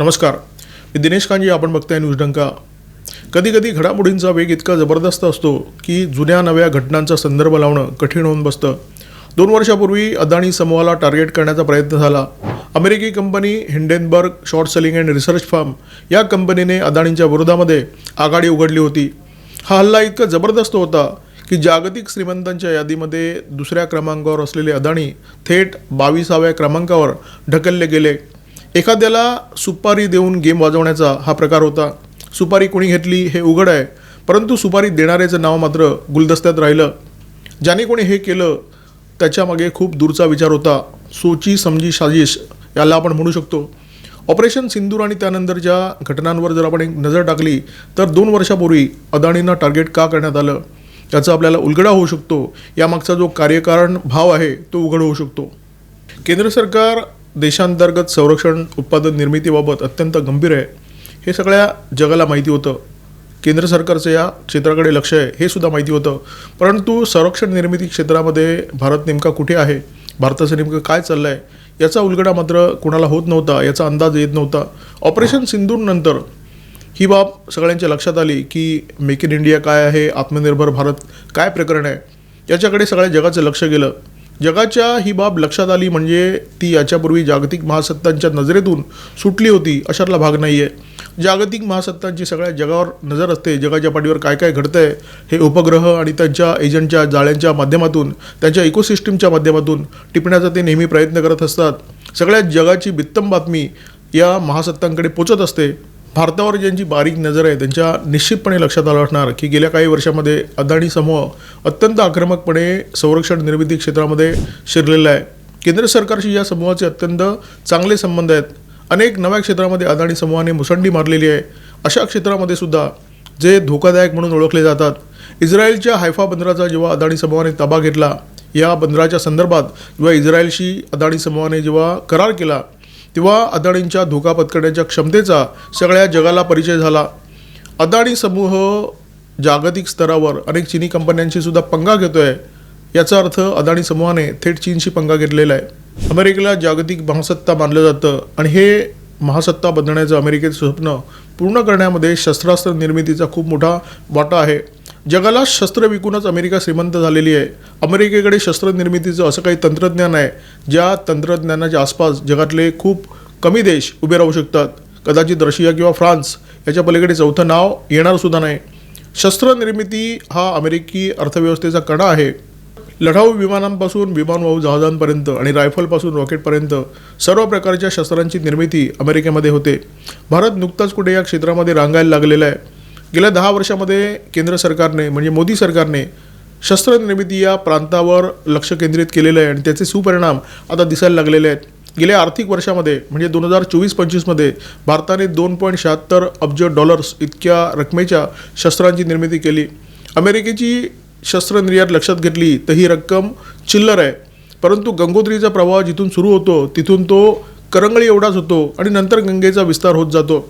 नमस्कार. मी दिनेश कांजी आपण बघताय न्यूज डंका. कधी कधी घडामोडींचा वेग इतका जबरदस्त असतो की जुन्या नव्या घटनांचा संदर्भ लावणं कठीण होऊन बसतं. दोन वर्षापूर्वी अदानी समूहाला टार्गेट करण्याचा प्रयत्न झाला. अमेरिकी company Hindenburg short selling and research firm या कंपनीने अदानींच्या विरोधामध्ये आघाडी उघडली होती. हा हल्ला इतका जबरदस्त होता की जागतिक श्रीमंतांच्या यादीमध्ये दुसऱ्या क्रमांकावर असलेले अदानी थेट बावीसाव्या क्रमांकावर ढकलले गेले. एखाद्याला सुपारी देऊन गेम वाजवण्याचा हा प्रकार होता. सुपारी कोणी घेतली हे उघड आहे परंतु सुपारी देणाऱ्याचं नाव मात्र गुलदस्त्यात राहिलं. ज्याने कोणी हे केलं त्याच्यामागे खूप दूरचा विचार होता. सोची समजी साजिश याला आपण म्हणू शकतो. ऑपरेशन सिंदूर आणि त्यानंतरच्या घटनांवर जर आपण एक नजर टाकली तर दोन वर्षापूर्वी अदाणींना टार्गेट का करण्यात आलं? याचा आपल्याला उलगडा होऊ शकतो. यामागचा जो कार्यकारण भाव आहे तो उघड होऊ शकतो. केंद्र सरकार देशांतर्गत संरक्षण उत्पादन निर्मितीबाबत अत्यंत गंभीर आहे. हे सगळ्या जगाला माहिती होतं. केंद्र सरकारचं या क्षेत्राकडे लक्ष आहे हे सुद्धा माहिती होतं. परंतु संरक्षण निर्मिती क्षेत्रामध्ये भारत नेमका कुठे आहे? भारताचं नेमकं काय चाललं आहे याचा उलगडा मात्र कोणाला होत नव्हता याचा अंदाज येत नव्हता. ऑपरेशन सिंधूरनंतर ही बाब सगळ्यांच्या लक्षात आली की मेक इन इंडिया काय आहे आत्मनिर्भर भारत काय प्रकरण आहे? याच्याकडे सगळ्या जगाचं लक्ष गेलं. जगाच्या ही बाब लक्षात आली म्हणजे ती याच्यापूर्वी जागतिक महासत्तांच्या नजरेतून सुटली होती अशातला भाग नाही आहे जागतिक महासत्तांची सगळ्या जगावर नजर असते जगाच्या पाठीवर काय काय घडतं आहे हे उपग्रह आणि त्यांच्या एजंटच्या जाळ्यांच्या माध्यमातून त्यांच्या इकोसिस्टीमच्या माध्यमातून टिपण्याचा ते नेहमी प्रयत्न करत असतात. सगळ्या जगाची बित्तम बातमी या महासत्तांकडे पोचत असते. भारतावर ज्यांची बारीक नजर आहे त्यांच्या निश्चितपणे लक्षात आलं असणार की गेल्या काही वर्षामध्ये अदाणी समूह अत्यंत आक्रमकपणे संरक्षण निर्मिती क्षेत्रामध्ये शिरलेला आहे. केंद्र सरकारशी या समूहाचे अत्यंत चांगले संबंध आहेत. अनेक नव्या क्षेत्रामध्ये अदाणी समूहाने मुसंडी मारलेली आहे. अशा क्षेत्रामध्ये सुद्धा जे धोकादायक म्हणून ओळखले जातात. इस्रायलच्या हायफा बंदराचा जेव्हा अदाणी समूहाने ताबा घेतला या बंदराच्या संदर्भात किंवा इस्रायलशी अदाणी समूहाने जेव्हा करार केला तेव्हा अदाणींच्या धोका पत्करण्याच्या क्षमतेचा सगळ्या जगाला परिचय झाला. अदाणी समूह जागतिक स्तरावर अनेक चिनी कंपन्यांशी सुद्धा पंगा घेतोय. याचा अर्थ अदाणी समूहाने थेट चीनशी पंगा घेतलेला आहे. अमेरिकेला जागतिक महासत्ता मानलं जातं आणि हे महासत्ता बनण्याचं अमेरिकेचं स्वप्न पूर्ण करण्यामध्ये शस्त्रास्त्र निर्मितीचा खूप मोठा वाटा आहे. जगाला शस्त्र विकूनच अमेरिका श्रीमंत झालेली आहे. अमेरिकेकडे शस्त्रनिर्मितीचं असं काही तंत्रज्ञान आहे ज्या तंत्रज्ञानाच्या आसपास जगातले खूप कमी देश उभे राहू शकतात. कदाचित रशिया किंवा फ्रान्स याच्या पलीकडे चौथं नाव येणारसुद्धा नाही. शस्त्रनिर्मिती हा अमेरिकी अर्थव्यवस्थेचा कणा आहे. लढाऊ विमानांपासून विमानवाहू जहाजांपर्यंत आणि रायफलपासून रॉकेटपर्यंत सर्व प्रकारच्या शस्त्रांची निर्मिती अमेरिकेमध्ये होते. भारत नुकताच कुठे या क्षेत्रामध्ये रांगायला लागलेला आहे. गेल्या दहा वर्षामध्ये केंद्र सरकारने म्हणजे मोदी सरकारने शस्त्र निर्मिती या प्रांतावर लक्ष केंद्रित केलेलं आहे आणि त्याचे सुपरिणाम आता दिसायला लागलेले आहेत. गेल्या आर्थिक वर्षामध्ये म्हणजे दोन हजार चोवीस पंचवीसमध्ये भारताने दोन पॉईंट शहात्तर अब्ज डॉलर्स इतक्या रकमेच्या शस्त्रांची निर्मिती केली. अमेरिकेची शस्त्र निर्यात लक्षात घेतली तर ही रक्कम चिल्लर आहे. परंतु गंगोत्रीचा प्रवाह जिथून सुरू होतो तिथून तो करंगळी एवढाच होतो आणि नंतर गंगेचा विस्तार होत जातो.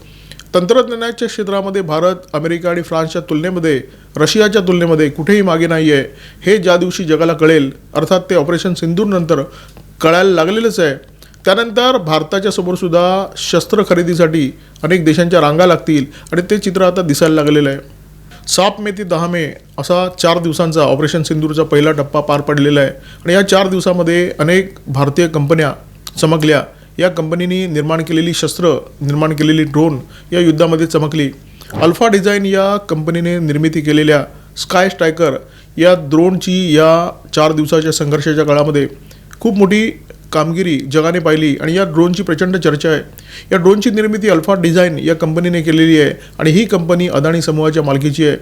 तंत्रज्ञानाच्या क्षेत्रामध्ये भारत अमेरिका आणि फ्रान्सच्या तुलनेमध्ये रशियाच्या तुलनेमध्ये कुठेही मागे नाही आहे हे ज्या दिवशी जगाला कळेल अर्थात ते ऑपरेशन सिंधूरनंतर कळायला लागलेलंच आहे. त्यानंतर भारताच्या समोरसुद्धा शस्त्र खरेदीसाठी अनेक देशांच्या रांगा लागतील आणि ते चित्र आता दिसायला लागलेलं आहे. सात मे ते दहा मे असा चार दिवसांचा ऑपरेशन सिंदूरचा पहिला टप्पा पार पडलेला आहे. आणि या चार दिवसामध्ये अनेक भारतीय कंपन्या चमकल्या. या कंपनीने निर्माण केलेली शस्त्र निर्माण केलेली ड्रोन या युद्धामध्ये चमकली. अल्फा डिझाईन या कंपनीने निर्मिती केलेल्या स्काय स्ट्रायकर या ड्रोनची या चार दिवसाच्या संघर्षाच्या काळामध्ये खूप मोठी कामगिरी जगाने पाहिली आणि या ड्रोनची प्रचंड चर्चा आहे. या ड्रोनची निर्मिती अल्फा डिझाईन या कंपनीने केलेली आहे आणि ही कंपनी अदाणी समूहाच्या मालकीची आहे.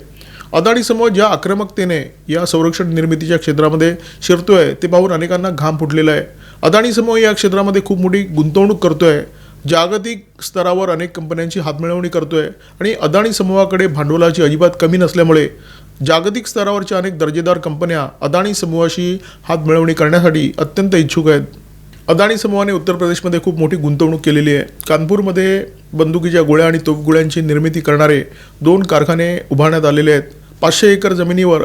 अदाणी समूह ज्या आक्रमकतेने या संरक्षण निर्मितीच्या क्षेत्रामध्ये शिरतो आहे ते पाहून अनेकांना घाम फुटलेला आहे. अदाणी समूह या क्षेत्रामध्ये खूप मोठी गुंतवणूक करतो आहे जागतिक स्तरावर अनेक कंपन्यांची हातमिळवणी करतो आहे आणि अदाणी समूहाकडे भांडवलाची अजिबात कमी नसल्यामुळे जागतिक स्तरावरच्या अनेक दर्जेदार कंपन्या अदाणी समूहाशी हातमिळवणी करण्यासाठी अत्यंत इच्छुक आहेत. अदाणी समूहाने उत्तर प्रदेशमध्ये खूप मोठी गुंतवणूक केलेली आहे. कानपूरमध्ये बंदुकीच्या गोळ्या आणि तोफगोळ्यांची निर्मिती करणारे दोन कारखाने उभारण्यात आलेले आहेत. पाचशे एकर जमिनीवर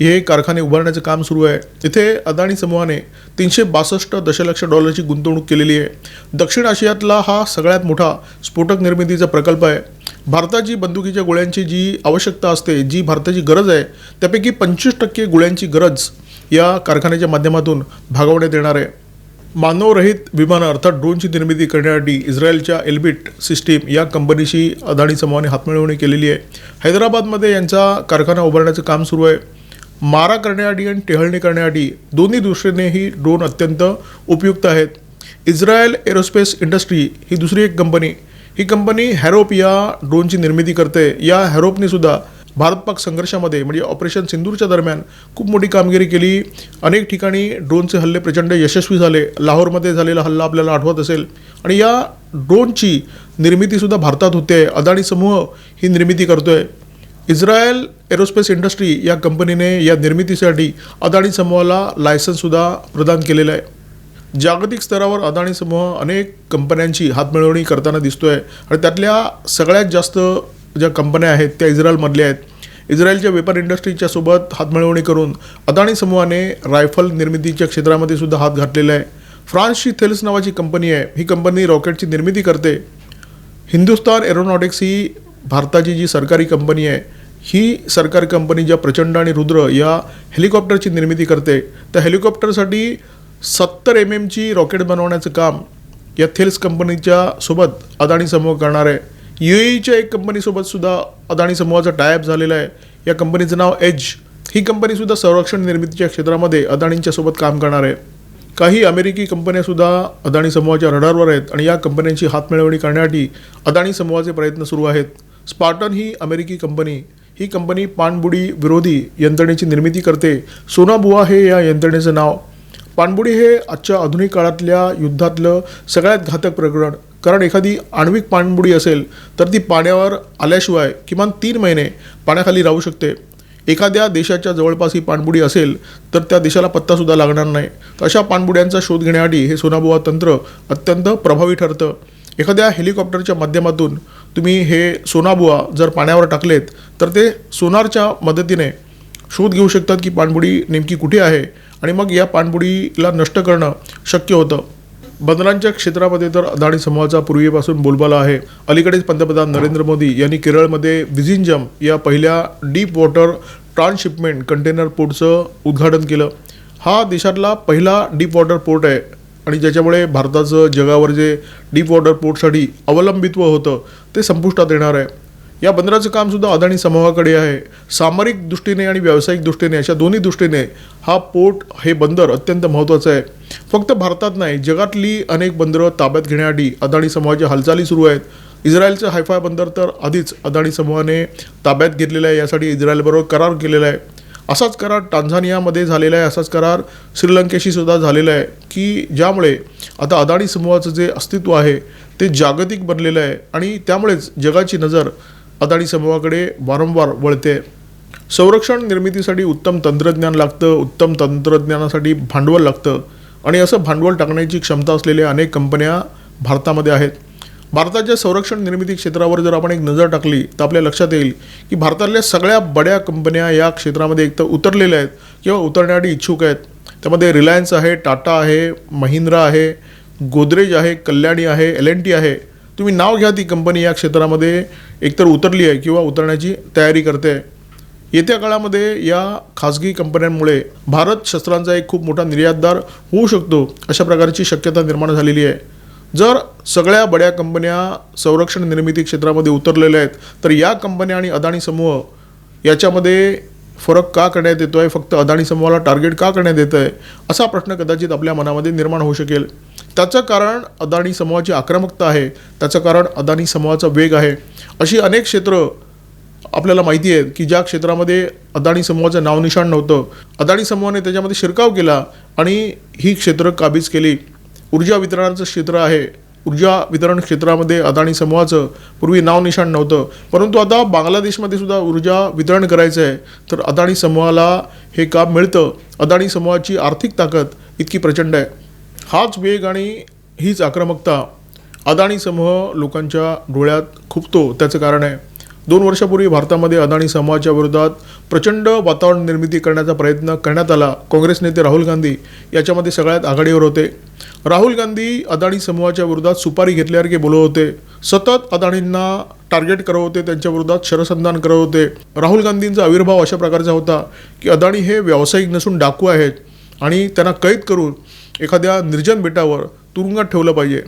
हे कारखाने उभारण्याचं काम सुरू आहे. तिथे अदानी समूहाने तीनशे बासष्ट दशलक्ष डॉलरची गुंतवणूक केलेली आहे. दक्षिण आशियातला हा सगळ्यात मोठा स्फोटक निर्मितीचा प्रकल्प आहे. भारताची बंदुकीच्या गोळ्यांची जी आवश्यकता असते जी भारताची गरज आहे त्यापैकी पंचवीस टक्के गोळ्यांची गरज या कारखान्याच्या माध्यमातून भागवण्यात येणार आहे. मानवरहित विमानं अर्थात ड्रोनची निर्मिती करण्यासाठी इस्रायलच्या एल्बिट सिस्टीम या कंपनीशी अदानी समूहाने हातमिळवणी केलेली आहे. हैदराबादमध्ये यांचा कारखाना उभारण्याचं काम सुरू आहे. मारा करण्याआधी आणि टेहळणी करण्यासाठी दोन्ही दृष्टीने ही ड्रोन अत्यंत उपयुक्त आहेत. इस्रायल एरोस्पेस इंडस्ट्री ही दुसरी एक कंपनी. ही कंपनी हॅरोप या ड्रोनची निर्मिती करते. या हॅरोपने सुद्धा भारत पाक संघर्षामध्ये म्हणजे ऑपरेशन सिंदूरच्या दरम्यान खूप मोठी कामगिरी केली. अनेक ठिकाणी ड्रोनचे हल्ले प्रचंड यशस्वी झाले. लाहोरमध्ये झालेला हल्ला आपल्याला आठवत असेल. आणि या ड्रोनची निर्मितीसुद्धा भारतात होते. अदाणी समूह ही निर्मिती करतोय. इस्रायल एरोस्पेस इंडस्ट्री या कंपनीने या निर्मितीसाठी अदाणी समूहाला लायसन्ससुद्धा प्रदान केलेलं आहे. जागतिक स्तरावर अदाणी समूह अनेक कंपन्यांची हातमिळवणी करताना दिसतो आहे आणि त्यातल्या सगळ्यात जास्त ज्या कंपन्या आहेत त्या इस्रायलमधल्या आहेत. इस्रायलच्या वेपर इंडस्ट्रीच्या सोबत हातमिळवणी करून अदाणी समूहाने रायफल निर्मितीच्या क्षेत्रामध्ये सुद्धा हात घातलेला आहे. फ्रान्सची थेल्स नावाची कंपनी आहे. ही कंपनी रॉकेटची निर्मिती करते. हिंदुस्तान एरोनॉटिक्स ही भारताची जी सरकारी कंपनी आहे ही सरकारी कंपनी ज्या प्रचंड आणि रुद्र या हेलिकॉप्टरची निर्मिती करते त्या हेलिकॉप्टरसाठी सत्तर एम एमची रॉकेट बनवण्याचं काम या थेल्स कंपनीच्या सोबत अदाणी समूह करणार आहे. यू एईच्या एक कंपनीसोबत सुद्धा अदाणी समूहाचा टायअप झालेला आहे. या कंपनीचं नाव एज ही कंपनीसुद्धा संरक्षण निर्मितीच्या क्षेत्रामध्ये अदाणींच्या सोबत काम करणार आहे. काही अमेरिकी कंपन्यासुद्धा अदाणी समूहाच्या रडारवर आहेत आणि या कंपन्यांची हातमिळवणी करण्यासाठी अदाणी समूहाचे प्रयत्न सुरू आहेत. स्पार्टन ही अमेरिकी कंपनी. ही कंपनी पाणबुडी विरोधी यंत्रणेची निर्मिती करते. सोनाबुआ हे या यंत्रणेचं नाव. पाणबुडी हे आजच्या आधुनिक काळातल्या युद्धातलं सगळ्यात घातक प्रकरण. कारण एखादी आण्विक पाणबुडी असेल तर ती पाण्यावर आल्याशिवाय किमान तीन महिने पाण्याखाली राहू शकते. एखाद्या देशाच्या जवळपास ही पाणबुडी असेल तर त्या देशाला पत्तासुद्धा लागणार नाही. तर अशा पाणबुड्यांचा शोध घेण्यासाठी हे सोनाबुवा तंत्र अत्यंत प्रभावी ठरतं. एखाद्या हेलिकॉप्टरच्या माध्यमातून तुम्ही हे सोनाबुवा जर पाण्यावर टाकलेत तर ते सोनारच्या मदतीने शोध घेऊ शकतात की पाणबुडी नेमकी कुठे आहे आणि मग या पाणबुडीला नष्ट करणं शक्य होतं. बंदरांच्या क्षेत्रामध्ये तर अदाणी समूहाचा पूर्वीपासून बोलबाला आहे. अलीकडेच पंतप्रधान नरेंद्र मोदी यांनी केरळमध्ये विझिंजम या पहिल्या डीप वॉटर ट्रान्सशिपमेंट कंटेनर पोर्टचं उद्घाटन केलं. हा देशातला पहिला डीप वॉटर पोर्ट आहे. आणि ज्याच्यामुळे भारताचं जगावर जे डीप वॉटर पोर्टसाठी अवलंबित्व होतं ते संपुष्टात येणार आहे. या बंदराचं कामसुद्धा अदानी समूहाकडे आहे. सामरिक दृष्टीने आणि व्यावसायिक दृष्टीने अशा दोन्ही दृष्टीने हा पोर्ट हे बंदर अत्यंत महत्त्वाचं आहे. फक्त भारतात नाही जगातली अनेक बंदरं ताब्यात घेण्यासाठी अदानी समूहाच्या हालचाली सुरू आहेत. इस्रायलचं हायफाय बंदर तर आधीच अदानी समूहाने ताब्यात घेतलेलं आहे यासाठी इस्रायलबरोबर करार केलेला आहे. असाच करार टांझानियामध्ये झालेला आहे असाच करार श्रीलंकेशी सुद्धा झालेला आहे की ज्यामुळे आता अदानी समूहाचं जे अस्तित्व आहे ते जागतिक बनलेलं आहे आणि त्यामुळेच जगाची नजर अदानी समूहाकडे वारंवार वळते. संरक्षण निर्मितीसाठी उत्तम तंत्रज्ञान लागतं उत्तम तंत्रज्ञानासाठी भांडवल लागतं आणि असं भांडवल टाकण्याची क्षमता असलेल्या अनेक कंपन्या भारतामध्ये आहेत. भारताच्या संरक्षण निर्मिती क्षेत्रावर जर आपण एक नजर टाकली तर आपल्या लक्षात येईल की भारतातल्या सगळ्या बड्या कंपन्या या क्षेत्रामध्ये एकतर उतरलेल्या आहेत किंवा उतरण्यासाठी इच्छुक आहेत. त्यामध्ये रिलायन्स आहे टाटा आहे महिंद्रा आहे गोदरेज आहे कल्याणी आहे एल एन टी आहे. तुम्ही नाव घ्या ती कंपनी या क्षेत्रामध्ये एकतर उतरली आहे किंवा उतरण्याची तयारी करते आहे. येत्या काळामध्ये या खाजगी कंपन्यांमुळे भारत शस्त्रांचा एक खूप मोठा निर्यातदार होऊ शकतो अशा प्रकारची शक्यता निर्माण झालेली आहे. जर सगळ्या बड्या कंपन्या संरक्षण निर्मिती क्षेत्रामध्ये उतरलेल्या आहेत तर या कंपन्या आणि अदाणी समूह याच्यामध्ये फरक का करण्यात येतो आहे फक्त अदाणी समूहाला टार्गेट का करण्यात येतं आहे असा प्रश्न कदाचित आपल्या मनामध्ये निर्माण होऊ शकेल. त्याचं कारण अदाणी समूहाची आक्रमकता आहे. त्याचं कारण अदाणी समूहाचा वेग आहे. अशी अनेक क्षेत्र आपल्याला माहिती आहेत की ज्या क्षेत्रामध्ये अदाणी समूहाचं नावनिशाण नव्हतं. अदाणी समूहाने त्याच्यामध्ये शिरकाव केला आणि ही क्षेत्र काबीज केली. ऊर्जा वितरणाचं क्षेत्र आहे. ऊर्जा वितरण क्षेत्रामध्ये अदाणी समूहाचं पूर्वी नावनिशाण नव्हतं. परंतु आता बांगलादेशमध्ये सुद्धा ऊर्जा वितरण करायचं आहे. तर अदाणी समूहाला हे काम मिळतं. अदाणी समूहाची आर्थिक ताकद इतकी प्रचंड आहे. हाच वेग आणि हीच आक्रमकता अदाणी समूह लोकांच्या डोळ्यात खुपतो. त्याचं कारण आहे. दोन वर्षापूर्वी भारतामध्ये अदानी समूहाच्या विरोधात प्रचंड वातावरण निर्मिती करण्याचा प्रयत्न करण्यात आला. काँग्रेस नेते राहुल गांधी याच्यामध्ये सगळ्यात आघाडीवर होते. राहुल गांधी अदानी समूहाच्या विरोधात सुपारी घेतल्यासारखे बोलत होते. सतत अदाणींना टार्गेट करत होते त्यांच्या विरोधात शरसंधान करत होते. राहुल गांधींचा आविर्भाव अशा प्रकारचा होता की अदाणी हे व्यावसायिक नसून डाकू आहेत आणि त्यांना कैद करून एखाद्या निर्जन बेटावर तुरुंगात ठेवलं पाहिजे.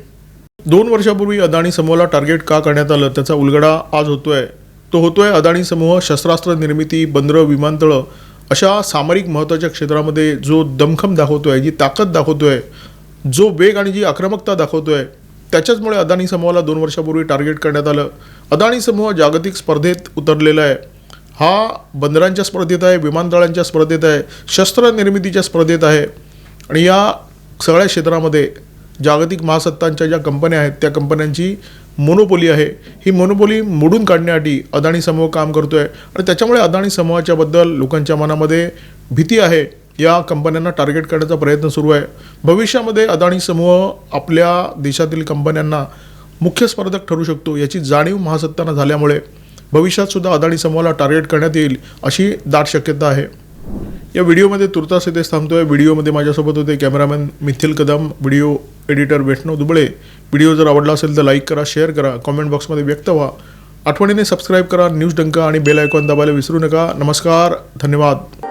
दोन वर्षापूर्वी अदाणी समूहाला टार्गेट का करण्यात आलं त्याचा उलगडा आज होतोय. तो होतोय अदाणी समूह शस्त्रास्त्र निर्मिती बंदरं विमानतळं अशा सामरिक महत्त्वाच्या क्षेत्रामध्ये जो दमखम दाखवतोय जी ताकद दाखवतोय जो वेग आणि जी आक्रमकता दाखवतोय त्याच्याचमुळे अदानी समूहाला दोन वर्षापूर्वी टार्गेट करण्यात आलं. अदानी समूह जागतिक स्पर्धेत उतरलेला आहे. हा बंदरांच्या स्पर्धेत आहे विमानतळांच्या स्पर्धेत आहे शस्त्र निर्मितीच्या स्पर्धेत आहे. आणि या सगळ्या क्षेत्रामध्ये जागतिक महासत्तांच्या ज्या कंपन्या आहेत त्या कंपन्यांची मोनोपोली आहे. ही मोनोपोली मोडून काढण्यासाठी अदाणी समूह काम करतो आहे आणि त्याच्यामुळे अदाणी समूहाच्याबद्दल लोकांच्या मनामध्ये भीती आहे. या कंपन्यांना टार्गेट करण्याचा प्रयत्न सुरू आहे. भविष्यामध्ये अदाणी समूह आपल्या देशातील कंपन्यांना मुख्य स्पर्धक ठरू शकतो याची जाणीव महासत्तांना झाल्यामुळे भविष्यात सुद्धा समूहाला टार्गेट करण्यात येईल अशी दाट शक्यता आहे. या व्हिडिओमध्ये तुर्तास इथेच थांबतोय. व्हिडिओमध्ये माझ्यासोबत होते cameraman Mithil Kadam. Video editor Vaishnav Duble. Video जर आवडला असेल तर लाईक करा शेअर करा कॉमेंट बॉक्समध्ये व्यक्त व्हा. आठवणीने सबस्क्राईब करा न्यूज डंका आणि बेल आयकॉन दाबायला विसरू नका. नमस्कार धन्यवाद.